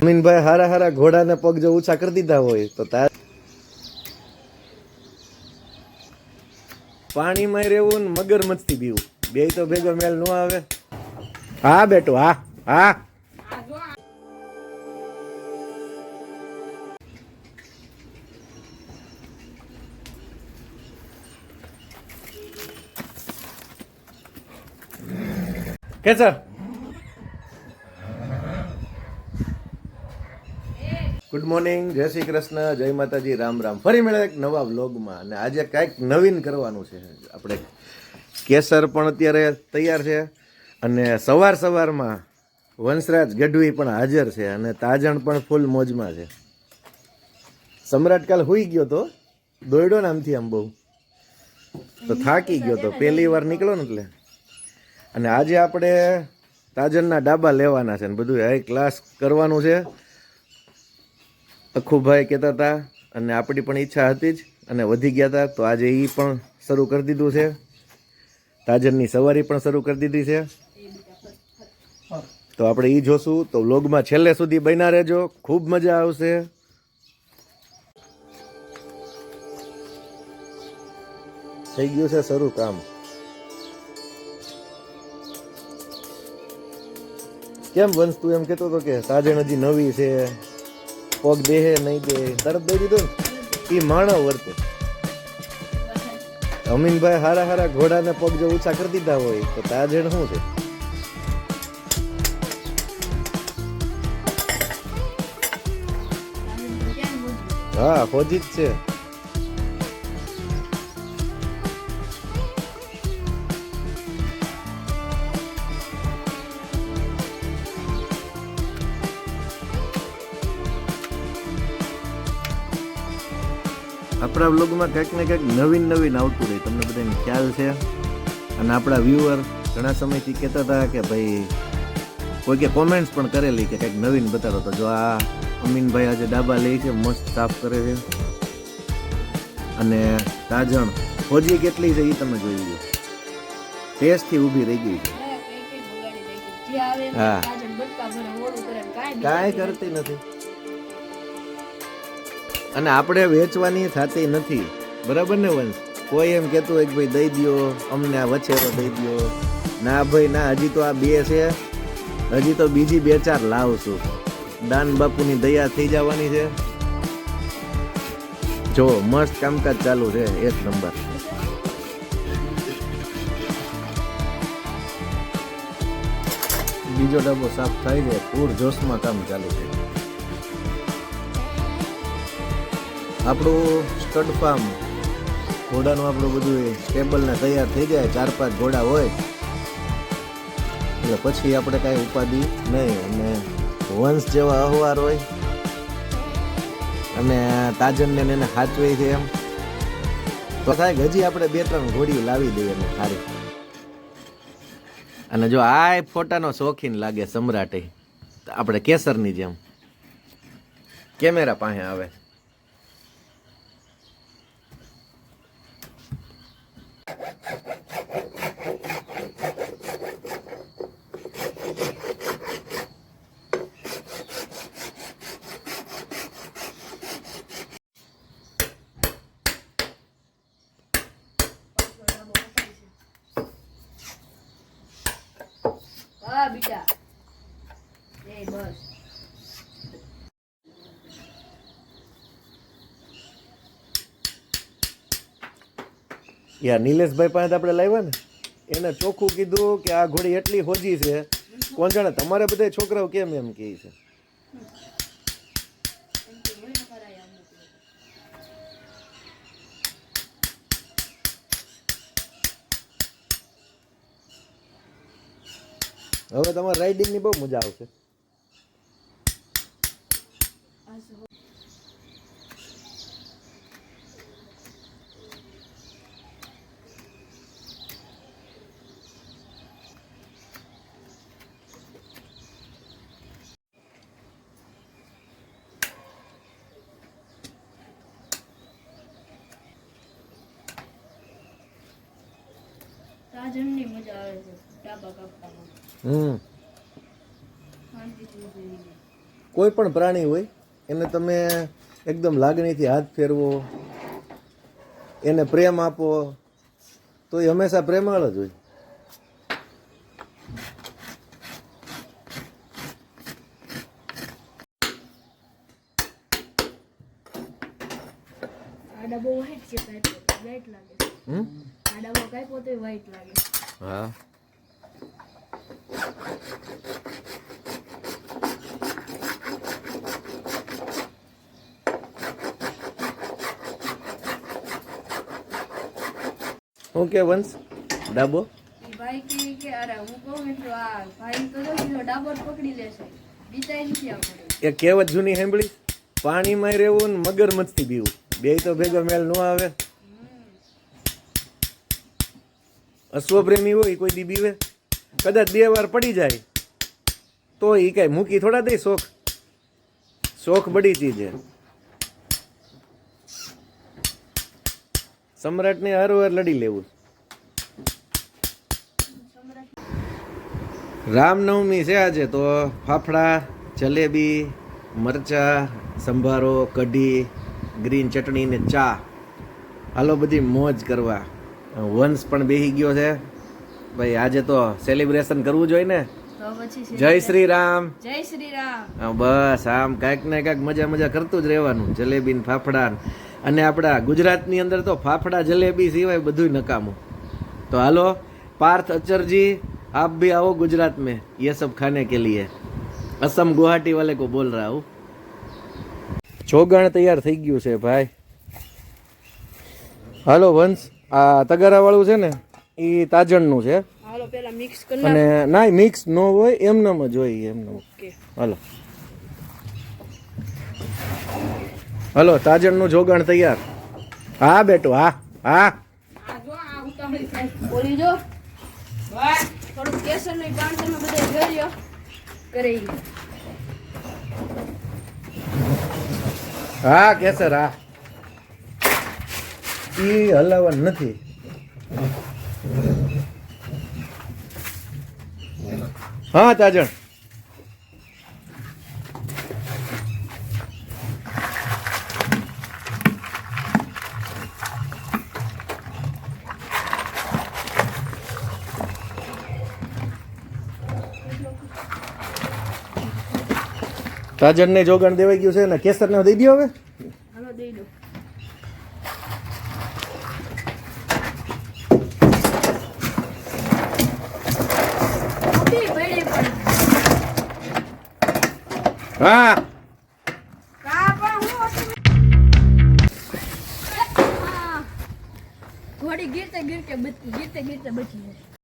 અમીનભાઈ હારા હારા ઘોડાને પગ જો ઊંચા કરી દીધા હોય તો તાર પાણીમાં રહેવું ને મગરમચ્છથી બીવું. બે તો ભેગો મેલ ન આવે. હા બેટો, હા હા. કે સર? ગુડ મોર્નિંગ જય શ્રી કૃષ્ણ જય માતાજી રામ રામ. ફરી મળે એક નવા વ્લોગમાં. અને આજે કાંઈક નવીન કરવાનું છે. આપણે કેસર પણ અત્યારે તૈયાર છે. અને સવાર સવારમાં વંશરાજ ગઢવી પણ હાજર છે અને તાજણ પણ ફૂલ મોજમાં છે. સમ્રાટ કાલ હોઈ ગયો તો? દોડ્યો ને આમથી આમ બહુ. તો થાકી ગયો તો. પહેલી વાર નીકળ્યો ને એટલે. અને આજે આપણે તાજનના ડાબા લેવાના છે ને બધું હાઈ ક્લાસ કરવાનું છે. અખુભાઈ કહેતા હતા અને આપણી પણ ઈચ્છા હતી જ અને વધી ગયા હતા, તો આજે એ પણ શરૂ કરી દીધું છે. તાજનની સવારી પણ શરૂ કરી દીધી છે. તો આપણે એ જોશું, તો વ્લોગમાં છેલ્લે સુધી બન્યા રહેજો. ખૂબ મજા આવશે. થઈ ગયું છે શરૂ કામ. કેમ વંશ તું એમ કહેતો હતો કે સાજણ હજી નવી છે, પગ દેહે નહીં દે તરત દઈ દીધું ને. એ માણવ વર્તે. અમીનભાઈ હારા હારા ઘોડાને પગ જો ઊંચા કરી દીધા હોય તો તાજણ શું છે? હા, ફોજી જ છે. આપણા વ્લોગમાં કંઈક ને કંઈક નવીન નવીન આવતું રહે. તમને બધાને ખ્યાલ છે? અને આપણા વ્યૂઅર ઘણા સમયથી કહેતા હતા કે ભાઈ કોઈ કે કોમેન્ટ્સ પણ કરેલી કે કંઈક નવીન બતાડો તો જો આ અમીનભાઈ આજે ડાબા લે છે મસ્ત સાફ કરે છે. અને તાજણ ફોજી કેટલી છે એ તમે જોઈ લો. ટેસ્ટથી ઊભી રહી ગઈ છે. હા. કાંઈ કરતી નથી. અને આપણે વેચવાની થતી નથી. બરાબર ને વંશ? કોઈ એમ કહેતું હોય કે ભાઈ દઈ દ્યો, અમને આ વછેરો દઈ દ્યો. ના ભાઈ, ના, હજી તો આ બે છે. હજી તો બીજી બે ચાર લાવશું. દાન બાપુની દયા થઈ જવાની છે. જો, મસ્ત કામકાજ ચાલુ છે, એક નંબર. બીજો ડબ્બો સાફ થાય છે, પૂર જોશમાં કામ ચાલુ છે. આપણું સ્ટડ ફાર્મ ઘોડાનું આપણું બધું સ્ટેબલને તૈયાર થઈ જાય, ચાર પાંચ ઘોડા હોય, એટલે પછી આપણે કાંઈ ઉપાધિ નહીં. અને વંશ જેવા અહવાર હોય, અને તાજનને એને સાચવે છે એમ. તો સાહેબ હજી આપણે બે ત્રણ ઘોડીઓ લાવી દઈએ ને સારી અને જો આ ફોટાનો શોખીન લાગે સમ્રાટે આપણે કેસરની જેમ. કેમેરા પાસે આવે. હા બેટા. એ, બસ. યા નિલેશભાઈ પાસે આપણે લાવ્યા ને. એને ચોખ્ખું કીધું કે આ ઘોડી એટલી હોજી છે. કોણ જાણે, તમારે બધા છોકરાઓ કેમ એમ કહે છે? હવે તમારે રાઇડિંગની બહુ મજા આવશે. તાજણની મજા આવે છે. ડાબા કાપવામાં. હમ. કોઈ પણ પ્રાણી હોય એને તમે એકદમ લાગણીથી હાથ ફેરવો એને પ્રેમ આપો તો એ હંમેશા પ્રેમાળ જ હોય. આ ડબ્બો white છે કાંઈ લાગે. હમ? આડા ડબ્બો પોતે તો લાગે. હા. હું કે વંશ? ડાબો? ભાઈ કે કે અરે હું કહું એટલું આ ભાઈ તો જો સીધો ડાબો પકડી લેશે બીતાય નથી આપણે એ કહેવત જૂની સાંભળી પાણીમાં રહેવું ને મગરમચ્છથી બીવું. બે તો ભેગો મેલ ન આવે. અશ્વપ્રેમી હોય, કોઈ દી બીવે. કદાચ બે વાર પડી જાય, તો એ કાંઈ મૂકી થોડા દે શોખ. શોખ બડી ચીજ છે. સમ્રાટને હર વાર લડી લેવું. રામનવમી છે આજે, તો ફાફડા, જલેબી, મરચા, સંભારો, કઢી, ગ્રીન ચટણી ને ચા. હાલો બધી મોજ કરવા. વંશ પણ બેહી ગયો છે ભાઈ આજે તો સેલિબ્રેશન કરવું જોઈએ ને તો પછી છે જય શ્રી રામ જય શ્રી રામ હા, બસ આમ કાંઈક ને કાંઈક મજા મજા કરતું જ રહેવાનું જલેબી ને ફાફડા ને. અને આપણા ગુજરાતની અંદર તો ફાફડા જલેબી સિવાય બધું નકામું તો હાલો પાર્થ અચરજી आप भी आओ गुजरात में ये सब खाने के लिए असम गुवाहाटी वाले को बोल रहा हूँ ચોગણ તૈયાર થઈ ગયું છે ભાઈ હાલો વંશ આ તગારા વાળું છે ને એ તાજણનું છે. અને ના મિક્સ ન હોય એમનામ જ હોય એમનેમ. હાલો. હલો તાજણનું જોગણ તૈયાર. હા બેટો હા હા. હા કેસર હા. ઈ હલાવવાનું નથી. હા, તાજણ. તાજણને જોગણ દેવાઈ ગયું છે ને, કેસરને દઈ દો હવે હાલો દઈ દો મોટી પડી પડી. હા? ઘોડી ગીરતે ગીરતે ગીરતે ગીરતે બચી જાય.